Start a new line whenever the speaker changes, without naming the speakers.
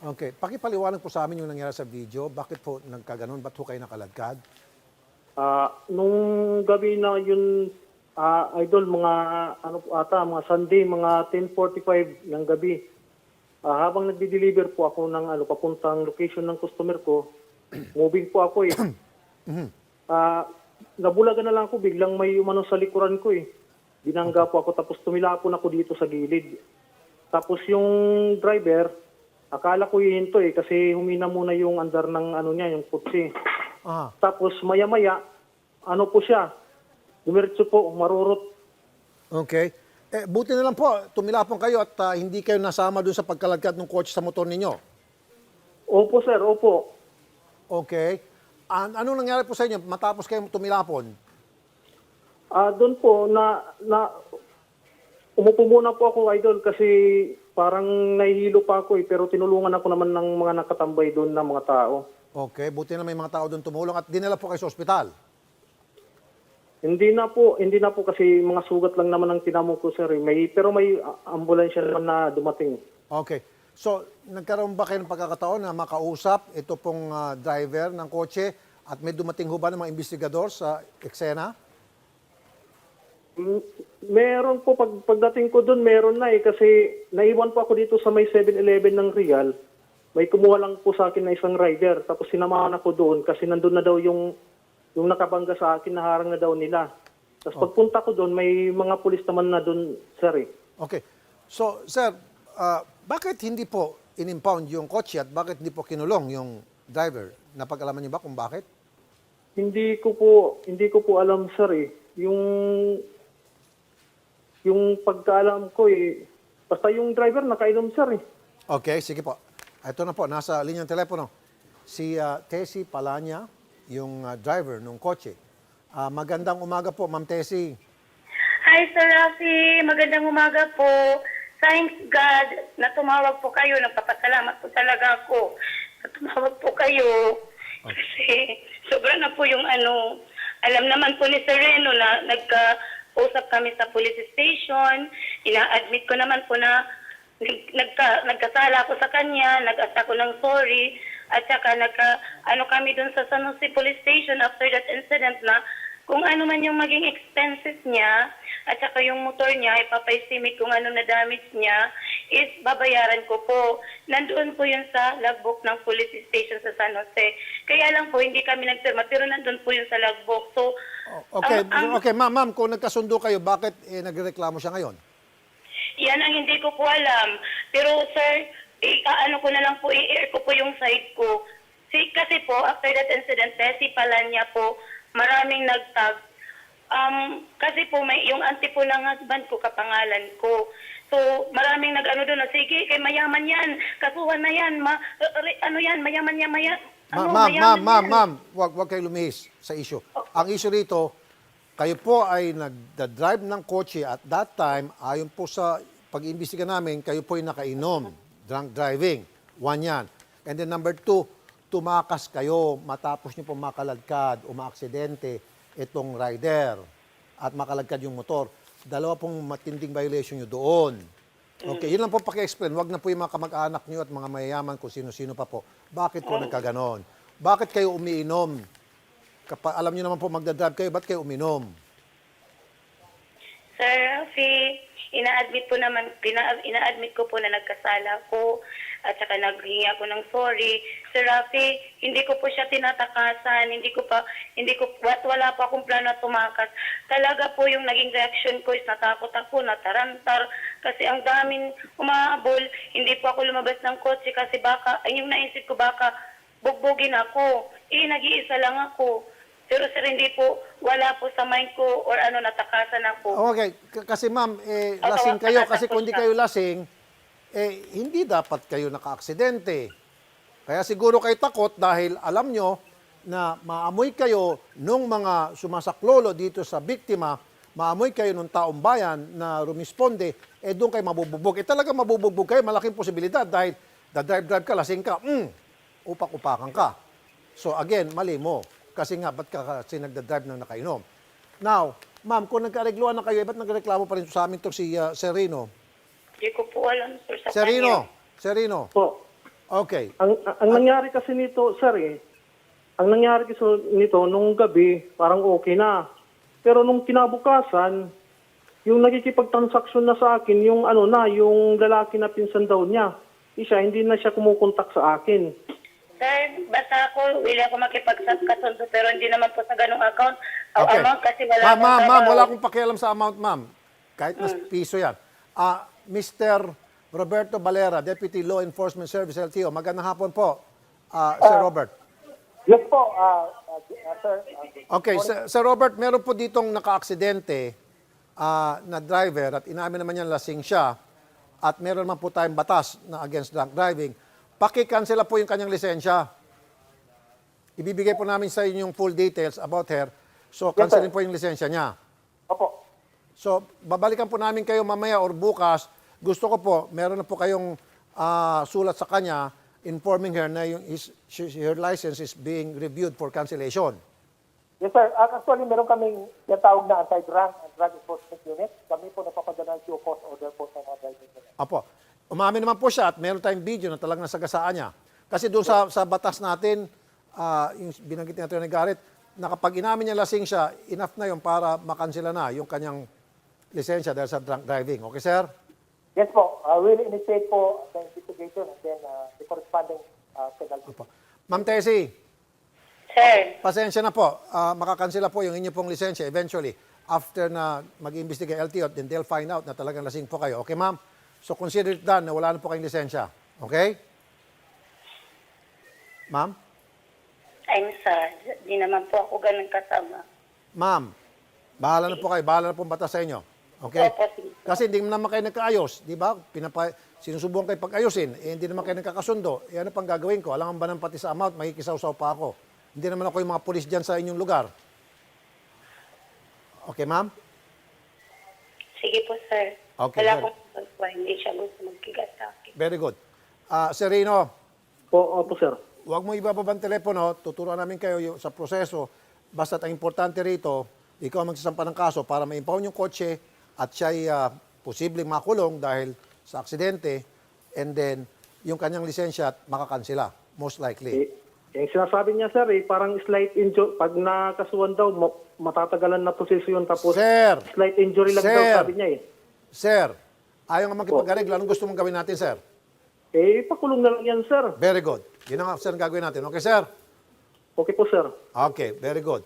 Okay. Pakipaliwanag po sa amin yung nangyari sa video. Bakit po nagkaganon? Ba't po kayo nakaladkad?
Ah, nung gabi na yun, ah, idol, mga ano po ata, mga Sunday, mga 10:45 ng gabi. Ah, habang nagde-deliver po ako ng ano papuntang location ng customer ko, moving po ako eh. Ah, nabulagan na lang ako, biglang may umano sa likuran ko eh. Binangga po ako tapos tumilapon ako dito sa gilid. Tapos yung driver, akala ko yun to eh kasi humina muna yung andar ng ano niya, yung kutsi.
Aha.
Tapos maya-maya, ano po siya, dumiretso po, marurot.
Okay. Eh, buti na lang po, tumilapon kayo at ah, hindi kayo nasama dun sa pagkalagkad ng kotse sa motor ninyo.
Opo sir, opo.
Okay. An anong nangyari po sa inyo matapos kayo tumilapon?
Ah, doon po na na umupo muna po ako idol kasi parang nahihilo pa ako eh pero tinulungan ako naman ng mga nakatambay doon na mga tao.
Okay. Buti na may mga tao doon tumulong at dinala po kayo sa ospital.
Hindi na po, hindi na po kasi mga sugat lang naman ang tinamo ko sir. eh. May pero may ah, ambulansya naman na dumating.
Okay. So, nagkaroon ba kayo ng pagkakataon na makausap ito pong ah, driver ng kotse at may dumating ho ba ng mga investigador sa eksena?
Meron po, pag, pagdating ko doon, meron na eh. Kasi naiwan po ako dito sa may 7-Eleven ng Real. May kumuha lang po sa akin na isang rider. Tapos sinamahan ako doon kasi nandun na daw yung, yung nakabangga sa akin, naharang na daw nila. Tapos pagpunta ko doon, may mga pulis naman na doon, sir eh.
Okay. So, sir, ah, bakit hindi po in-impound yung kotse at bakit hindi po kinulong yung driver? Napag-alaman niyo ba kung bakit?
Hindi ko po, hindi ko po alam, sir eh. Yung, yung pagkaalam ko eh, basta yung driver nakainom, sir eh.
Okay, sige po. Ito na po, nasa linyang telepono. Si ah, Tessie Palanya, yung ah, driver ng kotse. Ah, magandang umaga po, Ma'am Tessie.
Hi, Sir Rafi. Magandang umaga po. Thanks God na tumawag po kayo. Nagpapasalamat po talaga ako na tumawag po kayo. Kasi sobra na po yung ano. Alam naman po ni Sir Reno na nagka-usap kami sa police station. Ina-admit ko naman po na nag- nagka, nagkasala ako sa kanya, nag-asa ko ng sorry, at saka nagka, ano kami dun sa San Jose Police Station after that incident na kung ano man yung maging expenses niya, at saka yung motor niya, ipapa-estimate kung ano na damage niya, is babayaran ko po. Nandoon po yun sa logbook ng police station sa San Jose. Kaya lang po, hindi kami nagpirma, pero nandoon po yun sa logbook. So,
Okay,
ang- ang-
okay, ma'am, ma'am, kung nagkasundo kayo, bakit eh, nagreklamo siya ngayon?
Yan ang hindi ko po alam. Pero sir, i- ano ko na lang po, i-air ko po yung side ko. Si, kasi po, after that incident, Tessie Palanya po, maraming nagtag. Um, kasi po, may, yung auntie po ng husband ko, kapangalan ko. So, maraming nag-ano doon na, sige, kay mayaman yan, kasuhan na yan, ma, uh, re- ano yan, mayaman yan, maya,
Ma-
ano,
ma'am,
mayaman
ma'am, ma'am,
yan.
ma'am, wag, wag kayo lumihis sa issue. Ang issue rito, kayo po ay nagda-drive ng kotse at that time, ayon po sa pag-iimbestiga namin, kayo po ay nakainom, drunk driving. One yan. And then number two, tumakas kayo matapos niyo po makaladkad o maaksidente itong rider at makaladkad yung motor. Dalawa pong matinding violation nyo doon. Okay, yun lang po paki-explain. Huwag na po yung mga kamag-anak nyo at mga mayayaman kung sino-sino pa po. Bakit po nagkaganon? Bakit kayo umiinom? Kapa, alam nyo naman po magdadrive kayo, ba't kayo uminom?
Sir Rafi, ina-admit po naman, pina, ina-admit ko po na nagkasala ko at saka naghingi ako ng sorry. Sir Rafi, hindi ko po siya tinatakasan, hindi ko pa, hindi ko, wat, wala pa akong plano na tumakas. Talaga po yung naging reaction ko is natakot ako, natarantar, kasi ang daming umahabol, hindi po ako lumabas ng kotse kasi baka, ay yung naisip ko baka bugbugin ako. Eh, nag-iisa lang ako. Pero sir, hindi po, wala po sa mind ko or ano, natakasan ako.
Okay, k- kasi ma'am, eh, lasing kayo. Kasi kung hindi kayo lasing, eh, hindi dapat kayo naka-aksidente. Kaya siguro kayo takot dahil alam nyo na maamoy kayo nung mga sumasaklolo dito sa biktima, maamoy kayo nung taong bayan na rumisponde, eh doon kayo mabubugbog. Eh talaga mabubugbog kayo, malaking posibilidad dahil da-drive-drive ka, lasing ka, mm, upak-upakan ka. So again, mali mo. Kasi nga, ba't ka kasi nagda-drive nang nakainom? Now, ma'am, kung nagkaregluan na kayo, eh, ba't nagreklamo pa rin sa amin to si uh, Serino?
Hindi ko po alam, sir, sa
Serino, Serino,
Po.
Okay.
Ang, ang nangyari kasi nito, sir eh, ang nangyari kasi nito, nung gabi, parang okay na. Pero nung kinabukasan, yung nakikipagtransaksyon na sa akin, yung ano na, yung lalaki na pinsan daw niya, isa, hindi na siya kumukontak sa akin.
Sir, basta ako, willing ako makipagkasundo pero hindi naman po sa ganong account. O
Okay.
amount kasi wala
Ma'am, ma'am, ma'am, wala akong pakialam sa amount, ma'am. Kahit mas piso yan. Ah, Mr. Roberto Valera, Deputy Law Enforcement Service LTO. Magandang hapon po, ah, Sir Robert.
Yes po, ah, ah, ah, sir. Ah,
Okay, Sir, Sir Robert, meron po ditong naka-aksidente ah, na driver at inamin naman niya lasing siya at meron naman po tayong batas na against drunk driving. Paki-cancela po yung kanyang lisensya. Ibibigay po namin sa inyo yung full details about her. So, cancelin po yung lisensya niya.
Opo.
So, babalikan po namin kayo mamaya or bukas. Gusto ko po, meron na po kayong ah, sulat sa kanya informing her na yung his, she- her license is being reviewed for cancellation.
Yes, sir. Ah, actually, meron kaming tinatawag na anti-drunk and drug enforcement unit. Kami po napapadala ng cause order po sa mga driving unit.
Apo. Umamin naman po siya at meron tayong video na talagang nasagasaan niya. Kasi doon sa, sa batas natin, ah, yung binanggit ni Atty. Garrett, na kapag inamin niya lasing siya, enough na yun para makansela na yung kanyang lisensya dahil sa drunk driving. Okay, sir?
Yes po. Uh, we'll initiate po the investigation and then uh, the corresponding uh, penalty.
Apo. Ma'am Tessie,
Sir,
pasensya na po. Ah, makakansela po yung inyo pong lisensya eventually after na mag-imbestiga LTO, then they'll find out na talagang lasing po kayo. Okay, ma'am? So consider it done na wala na po kayong lisensya. Okay? Ma'am?
I'm sad. Di naman po ako ganun kasama.
Ma'am, bahala na po kayo. Bahala na po ang batas sa inyo. Okay?
Opo, sige.
Kasi hindi naman kayo nagkaayos. Di ba? Pinapa, sinusubukan kayo pag-ayusin. Eh, hindi naman kayo nagkakasundo. Eh, ano pang gagawin ko? Alam ba ng pati sa amount, makikisaw-saw pa ako. Hindi naman ako yung mga pulis dyan sa inyong lugar. Okay, ma'am?
Sige po, sir.
Okay,
Wala
sir.
akong pagpa. Hindi siya gusto magkigas sa akin.
Very good. Ah, Sir Rino,
Po, opo, sir.
huwag mo ibababa ang telepono. Tuturuan namin kayo yung, sa proseso. Basta ang importante rito, ikaw ang magsasampa ng kaso para ma-impound yung kotse at siya'y ah, posibleng makulong dahil sa aksidente and then yung kanyang lisensya at makakansela, most likely.
Eh, yung sinasabi niya, sir, eh, parang slight injury. Pag nakasuhan daw, ma- matatagalan na proseso yun. Tapos,
Sir!
slight injury lang daw,
Sir!
sabi niya eh.
Sir, ayaw nga makipag-areglo. Anong gusto mong gawin natin, sir?
Eh, pakulong na lang yan, sir.
Very good. Yun ang, sir, ang gagawin natin. Okay, sir?
Okay po, sir.
Okay, very good.